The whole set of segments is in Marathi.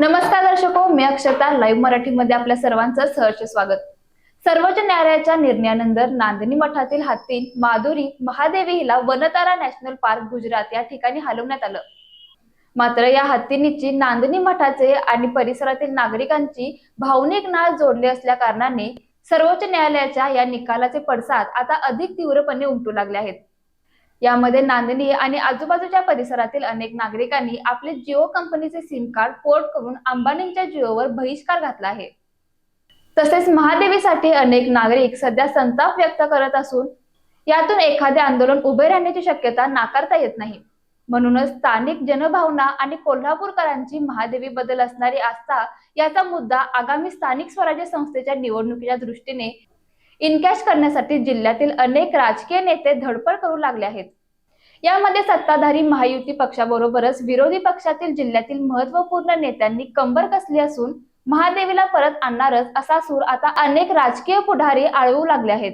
नमस्कार दर्शको मी अक्षता. लाईव्ह मराठीमध्ये आपल्या सर्वांचं सहर्ष स्वागत. सर्वोच्च न्यायालयाच्या निर्णयानंतर नांदणी मठातील हत्ती माधुरी महादेवी हिला वनतारा नॅशनल पार्क गुजरात या ठिकाणी हलवण्यात आलं. मात्र या हत्तींची नांदणी मठाचे आणि परिसरातील नागरिकांची भावनिक नाळ जोडली असल्या कारणाने सर्वोच्च न्यायालयाच्या या निकालाचे पडसाद आता अधिक तीव्रपणे उमटू लागले आहेत. यामध्ये नांदणी आणि आजूबाजूच्या परिसरातील अनेक नागरिकांनी आपले जिओ कंपनीचे सिम कार्ड पोर्ट करून अंबानींच्या जिओवर बहिष्कार घातला आहे. तसेच महादेवीसाठी अनेक नागरिक सध्या संताप व्यक्त करत असून यातून एखादे आंदोलन उभे राहण्याची शक्यता नाकारता येत नाही. म्हणूनच स्थानिक जनभावना आणि कोल्हापूरकरांची महादेवी बद्दल असणारी आस्था याचा मुद्दा आगामी स्थानिक स्वराज्य संस्थेच्या निवडणुकीच्या दृष्टीने इनकॅश करण्यासाठी जिल्ह्यातील अनेक राजकीय नेते धडपड करू लागले आहेत. यामध्ये सत्ताधारी महायुती पक्षाबरोबरच विरोधी पक्षातील जिल्ह्यातील महत्त्वपूर्ण नेत्यांनी कंबर कसली असून महादेवीला परत आणणारच असा सूर आता अनेक राजकीय पुढारी आळवू लागले आहेत.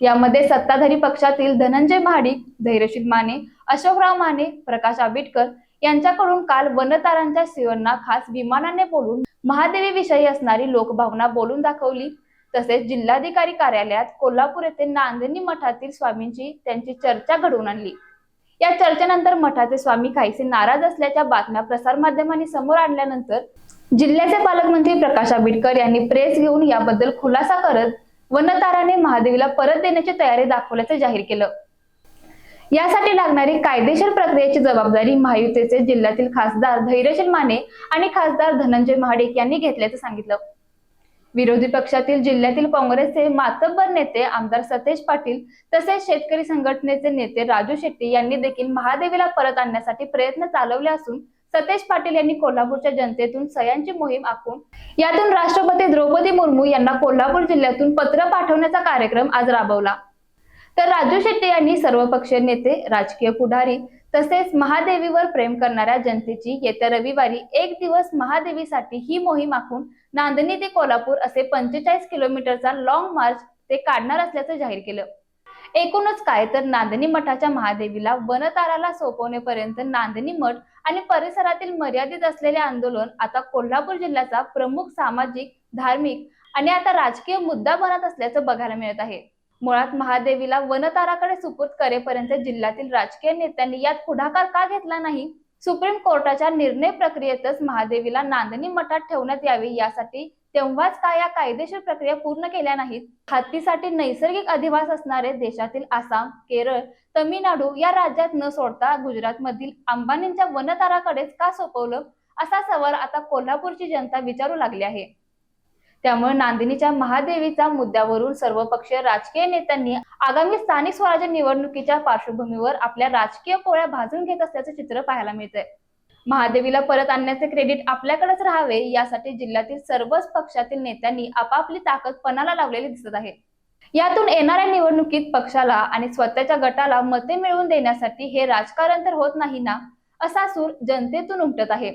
यामध्ये सत्ताधारी पक्षातील धनंजय महाडिक धैर्यशील माने अशोकराव माने प्रकाश आंबेडकर यांच्याकडून काल वनतारांच्या शिवांना खास विमानाने बोलून महादेवी विषयी असणारी लोकभावना बोलून दाखवली. तसेच जिल्हाधिकारी कार्यालयात कोल्हापूर येथे नांदणी मठातील स्वामींची त्यांची चर्चा घडवून आणली. या चर्चेनंतर मठाचे स्वामी काहीसे नाराज असल्याच्या बातम्या प्रसारमाध्यमांनी समोर आणल्यानंतर जिल्ह्याचे पालकमंत्री प्रकाश आंबेडकर यांनी प्रेस घेऊन याबद्दल खुलासा करत वनताराने महादेवीला परत देण्याची तयारी दाखवल्याचे जाहीर केलं. यासाठी लागणारी कायदेशीर प्रक्रियेची जबाबदारी महायुतीचे जिल्ह्यातील खासदार धैर्यशील माने आणि खासदार धनंजय महाडिक यांनी घेतल्याचं सांगितलं. विरोधी पक्षातील जिल्ह्यातील काँग्रेसचे मातब्बर नेते आमदार सतेज पाटील तसेच शेतकरी संघटनेचे नेते राजू शेट्टी यांनी देखील महादेवीला परत आणण्यासाठी प्रयत्न चालवले असून सतेज पाटील यांनी कोल्हापूरच्या जनतेतून सह्यांची मोहीम आखून यातून राष्ट्रपती द्रौपदी मुर्मू यांना कोल्हापूर जिल्ह्यातून पत्र पाठवण्याचा कार्यक्रम आज राबवला. तर राजू शेट्टी यांनी सर्वपक्षीय नेते राजकीय पुढारी तसेच महादेवीवर प्रेम करणाऱ्या जनतेची येत्या रविवारी एक दिवस महादेवीसाठी ही मोहीम आखून नांदणी ते कोल्हापूर असे पंचेचाळीस किलोमीटरचा लॉंग मार्च ते काढणार असल्याचं जाहीर केलं. एकूणच काय तर नांदणी मठाच्या महादेवीला वनताराला सोपवण्यापर्यंत नांदणी मठ आणि परिसरातील मर्यादित असलेले आंदोलन आता कोल्हापूर जिल्ह्याचा प्रमुख सामाजिक धार्मिक आणि आता राजकीय मुद्दा बनत असल्याचं बघायला मिळत आहे. मुळात महादेवीला वनताराकडे सुपूर्द करेपर्यंत जिल्ह्यातील राजकीय नेत्यांनी यात पुढाकार का घेतला नाही? सुप्रीम कोर्टाच्या निर्णय प्रक्रियेतच महादेवीला नांदणी मठात ठेवण्यात यावे यासाठी तेव्हाच का या कायदेशीर प्रक्रिया पूर्ण केल्या नाहीत. हत्तीसाठी नैसर्गिक अधिवास असणारे देशातील आसाम केरळ तमिळनाडू या राज्यात न सोडता गुजरात मधील अंबानींच्या वनताराकडेच का सोपवलं? असा सवाल आता कोल्हापूरची जनता विचारू लागली आहे. त्यामुळे नांदिनीच्या महादेवीचा मुद्द्यावरून सर्वपक्षीय राजकीय नेत्यांनी आगामी स्थानिक स्वराज्य निवडणुकीच्या पार्श्वभूमीवर आपल्या राजकीय पोळ्या भाजून घेत असल्याचे चित्र पाहायला मिळतंय. महादेवीला परत आणण्याचे क्रेडिट आपल्याकडेच राहावे यासाठी जिल्ह्यातील सर्वच पक्षातील नेत्यांनी आपापली ताकद पणाला लावलेली दिसत आहे. यातून येणाऱ्या निवडणुकीत पक्षाला आणि स्वतःच्या गटाला मते मिळवून देण्यासाठी हे राजकारण तर होत नाही ना असा सूर जनतेतून उमटत आहे.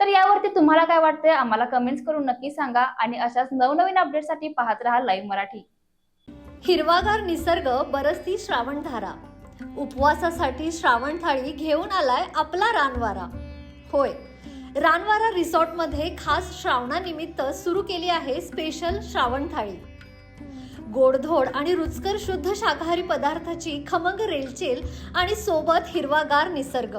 तर यावरती तुम्हाला काय वाटतंय? आम्हाला कमेंट्स करून नक्की सांगा आणि अशाच नवनवीन अपडेटसाठी पाहत राहा लाईव्ह मराठी. हिरवागार निसर्ग बरसती श्रावणधारा. उपवासासाठी श्रावण थाळी घेऊन आलाय आपला रानवारा. होय रानवारा रिसॉर्टमध्ये खास श्रावणानिमित्त सुरू केली आहे स्पेशल श्रावण थाळी गोडधोड आणि रुचकर शुद्ध शाकाहारी पदार्थाची खमंग रेलचेल आणि सोबत हिरवागार निसर्ग.